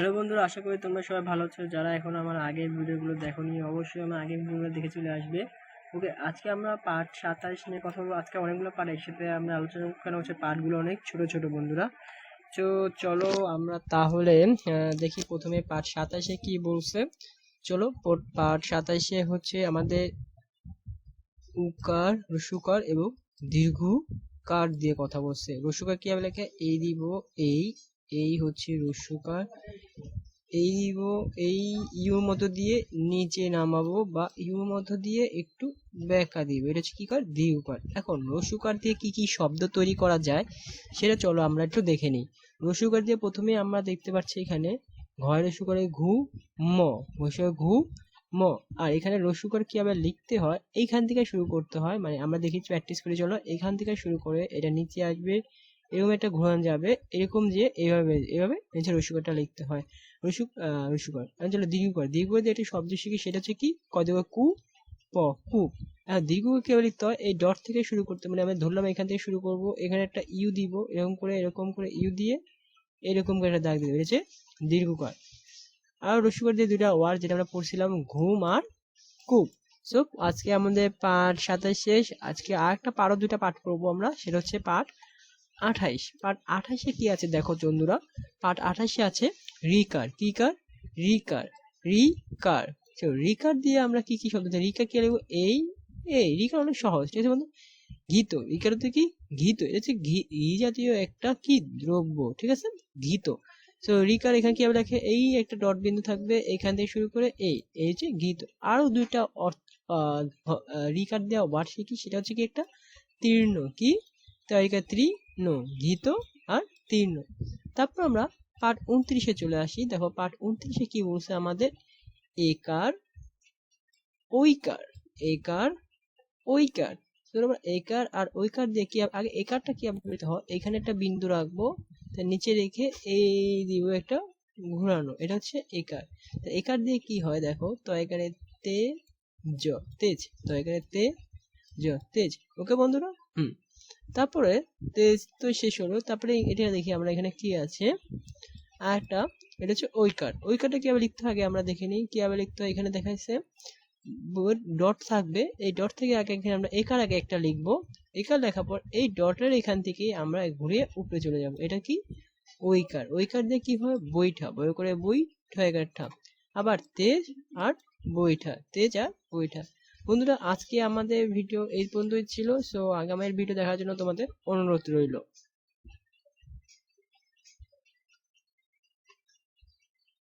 Hello বন্ধুরা, আশা করি তোমরা সবাই ভালো আছো। যারা এখন আমার আগের ভিডিওগুলো দেখোনি, অবশ্যই আমার আগের ভিডিওগুলো দেখে চলে আসবে। ওকে, আজকে আমরা পার্ট সাতাশ নিয়ে কথা বলব। আজকে অনেকগুলো পার্ট একসাথে আমরা আলোচনা কেন হচ্ছে পার্টগুলো অনেক ছোট ছোট বন্ধুরা। তো চলো আমরা তাহলে দেখি প্রথমে পার্ট সাতাশে কি বলছে। চলো পার্ট সাতাশে হচ্ছে আমাদের উকার, রসুকার এবং দীর্ঘ কার দিয়ে কথা বলছে। রসুকার কি হবে লেখা? এই দিব এই এই হচ্ছে রস্যকার এই এই ইউর মধ্য দিয়ে নিচে নামাবো বা ইউর মধ্য দিয়ে একটু ব্যাখ্যা দিব। এটা হচ্ছে কি কর? দীর্ঘকার এখন রসুকার দিয়ে কি কি শব্দ তৈরি করা যায় সেটা চলো আমরা একটু দেখে নিই। রসুকার দিয়ে প্রথমে আমরা দেখতে পাচ্ছি এখানে ঘয় রসুকারে ঘু, ম। রসুকার ঘু, ম। আর এখানে রসুকার কি আবার লিখতে হয়? এইখান থেকে শুরু করতে হয়। মানে আমরা দেখি প্র্যাকটিস করে, চলো। এখান থেকে শুরু করে এটা নিচে আসবে। এরকম একটা ঘোরানো যাবে, এরকম যে এইভাবে এইভাবে নিচে রসুকারটা লিখতে হয়। রসুক রসুকার চলো দীর্ঘকর দীর্ঘ দিয়ে একটি শব্দ শিখি, সেটা হচ্ছে কি? কদব কু, প, কু। হ্যাঁ দীর্ঘ কেবল লিখতে হয় এই ডট থেকে শুরু করতে মানে আমরা ধরলাম এখান থেকে শুরু করব, এখানে একটা ইউ দিব, এরকম করে এরকম করে ইউ দিয়ে, এরকম করে একটা দাগ দিতে হয়েছে দীর্ঘকার। আর রসুকার দিয়ে দুটা ওয়ার্ড যেটা আমরা পড়ছিলাম, ঘুম আর কূপ সো আজকে আমাদের পাঠ সাতাশ শেষ, আজকে আর একটা পারো দুটা পাঠ করব আমরা, সেটা হচ্ছে পাঠ আঠাইশ। পার্ট আঠাইশে কি আছে দেখো বন্ধুরা পার্ট আঠাইশে আছে রিকার। কি কার রিকার। রিকার রিকার দিয়ে আমরা কি কি শব্দ? রিকার কি লিখব? এই এই। রিকার অনেক সহজ, ঠিক আছে বন্ধু? ঘিত। রিকার হচ্ছে কি? ঘিত। এটা হচ্ছে ঘি জাতীয় একটা কি? দ্রব্য, ঠিক আছে? ঘিত। তো রিকার এখানে কি দেখে এই একটা ডট বিন্দু থাকবে এখান থেকে শুরু করে এই এই হচ্ছে ঘিত। আরও দুইটা রিকার দেওয়া বার্ষিকী, সেটা হচ্ছে কি একটা? তীর্ণ। কি? তারিকা ত্রিন ঘিত আর তীর্ণ তারপর আমরা পাঠ উনত্রিশে চলে আসি। দেখো, পাঠ উনত্রিশে কি বলছে আমাদের? একার ওইকার একার তো আমরা একার আর ওইকার দিয়ে কি আগে একারটা কি করতে হয় এখানে একটা বিন্দু রাখব তার নিচে রেখে এই দিব একটা ঘোরানো, এটা হচ্ছে একার। তো একার দিয়ে কি হয় দেখো তো একারে তে, জ, তেজ তো একারে তে, জ, তেজ। ওকে বন্ধুরা? হুম। তারপরে তেজ তো শেষ হলো। তারপরে এটা দেখি আমরা এখানে কি আছে? আর একটা, এটা হচ্ছে ওই কার্ড ওইকার ওইকারটা কীভাবে লিখতে আগে আমরা দেখে নিই। কীভাবে লিখতে হয়? এখানে দেখাইছে ডট থাকবে। এই ডট থেকে আগে এখানে আমরা একার আগে একটা লিখব। একার লেখার পর এই ডটের এখান থেকে আমরা ঘুরিয়ে উপরে চলে যাব। এটা কি? ওইকার ওইকার দিয়ে কি হয়? বইঠা বই করে বই ঠয়কার ঠা আবার তেজ আর বইঠা তেজ আর বইঠা বন্ধুরা, আজকে আমাদের ভিডিও এই পর্যন্তই ছিল। সো আগামের ভিডিও দেখার জন্য তোমাদের অনুরোধ রইল।